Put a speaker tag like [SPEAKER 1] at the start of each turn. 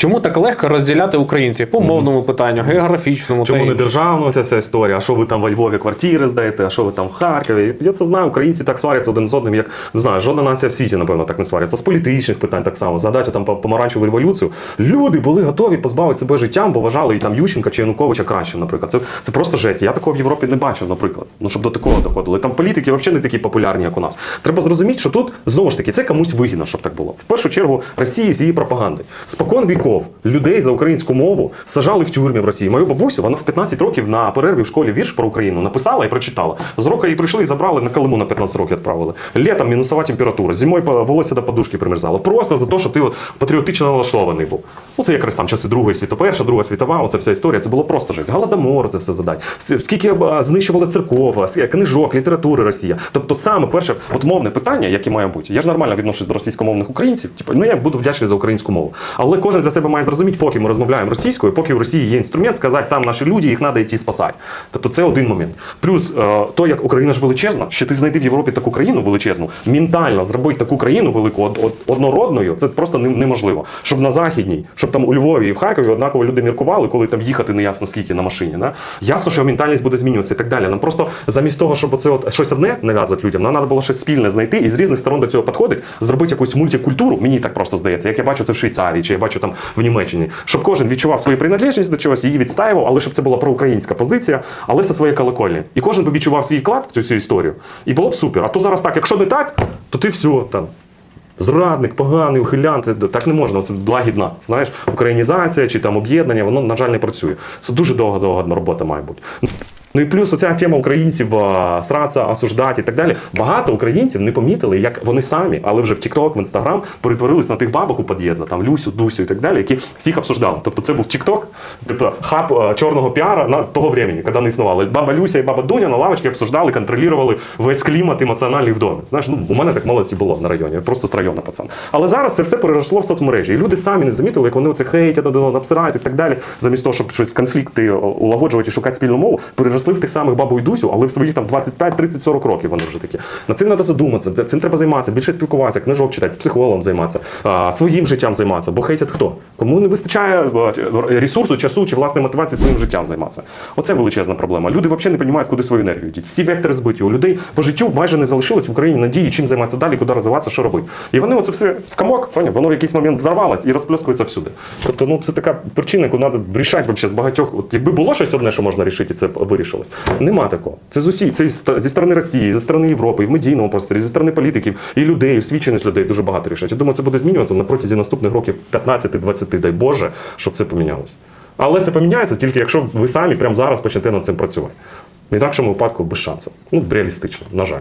[SPEAKER 1] Чому так легко розділяти українців по мовному питанню, географічному
[SPEAKER 2] Чому
[SPEAKER 1] та
[SPEAKER 2] не
[SPEAKER 1] іншому?
[SPEAKER 2] державна ця вся історія? А що ви там во Львові квартири здаєте, а що ви там в Харкові? Я це знаю, українці так сваряться один з одним, як не знаю, жодна нація в світі, напевно, так не сваряться. З політичних питань так само. Згадайте там по- помаранчеву революцію. Люди були готові позбавити себе життям, бо вважали і там Ющенка чи Януковича кращим, наприклад. Це, це просто жесть. Я такого в Європі не бачив, наприклад. Ну щоб до такого доходило. Там політики взагалі не такі популярні, як у нас. Треба зрозуміти, що тут знову ж таки це комусь вигідно, щоб так було. В першу чергу Росії з її пропагандою. Спокон віков людей за українську мову сажали в тюрмі в Росії. Мою бабусю, вона в 15 років на перерві в школі вірш про Україну написала і прочитала. З року її прийшли і забрали на Калиму на 15 років відправили. Літом мінусова температура, зимою волосся до подушки примерзало. Просто за те, що ти от патріотично налаштований був. Ну це якраз там часи Другої світової, перша, друга світова, оце вся історія. Це було просто жесть. Голодомор, це все задать. Скільки е, знищували церков, книжок, літератури Росія. Тобто саме перше от мовне питання, яке має бути. Я ж нормально відношусь до російськомовних українців. Типу, ну я буду вдячний за українську мову. Але кожен для себе має зрозуміти, поки ми розмовляємо російською, поки в Росії є інструмент, сказати, там наші люди, їх треба йти спасати. Тобто це один момент. Плюс е, то, як Україна ж величезна, що ти знайди в Європі таку країну величезну, ментально зробити таку країну велику од- од- однородною, це просто неможливо. Щоб на західній, щоб там у Львові і в Харкові однаково люди міркували, коли там їхати не ясно скільки на машині. Да? Ясно, що ментальність буде змінюватися і так далі. Нам просто замість того, щоб оце от щось одне нав'язувати людям, нам треба було щось спільне знайти і з різних сторон до цього підходить, зробити якусь мультикультуру. Мені так просто здається, як я бачу це в Швейцарії, чи я бачу там в Німеччині, щоб кожен відчував свою приналежність до чогось, її відстаював, але щоб це була проукраїнська позиція, але зі своєї колокольні. І кожен би відчував свій вклад в цю всю історію. І було б супер. А то зараз так, якщо не так, то ти все там. Зрадник, поганий, ухилян, це так не можна. Це лагідна. Знаєш, українізація чи там об'єднання, воно, на жаль, не працює. Це дуже довга-довга робота має бути. Ну і плюс оця тема українців сраться, осуждати і так далі. Багато українців не помітили, як вони самі, але вже в TikTok, в Instagram перетворились на тих бабок у під'їзді, там Люсю, Дусю і так далі, які всіх обсуждали. Тобто це був TikTok, тобто хаб чорного піара на того времени, коли не існували. Баба Люся і баба Дуня на лавочці обсуждали, контролювали весь клімат емоціональний в домі. Знаєш, ну у мене так молодості було на районі, просто з району пацан. Але зараз це все переросло в соцмережі. І люди самі не замітили, як вони оце хейтять, обсирають і так далі. Замість того, щоб щось конфлікти улагоджувати шукати спільну мову, в тих самих бабу і Дусю, але в своїх там 25, 30, 40 років вони вже такі. На цим треба задуматися, цим треба займатися, більше спілкуватися, книжок читати, з психологом займатися, своїм життям займатися. Бо хейтять хто? Кому не вистачає е, ресурсу, часу чи власної мотивації своїм життям займатися. Оце величезна проблема. Люди взагалі не розуміють, куди свою енергію діти. Всі вектори збиті. У людей по життю майже не залишилось в Україні надії, чим займатися далі, куди розвиватися, що робити. І вони оце все в комок, воно в якийсь момент взорвалось і розплескується всюди. Тобто, ну це така причина, яку треба вирішати з багатьох. От якби було щось одне, що можна рішити, це б вирішилось. Нема такого. Це з усі, це зі сторони Росії, зі сторони Європи, і в медійному просторі, зі сторони політиків, і людей, освіченість людей дуже багато рішать. Я думаю, це буде змінюватися на протязі наступних років 15-20, дай Боже, щоб це помінялося. Але це поміняється тільки якщо ви самі прямо зараз почнете над цим працювати. В інакшому випадку без шансів. Ну, реалістично, на жаль.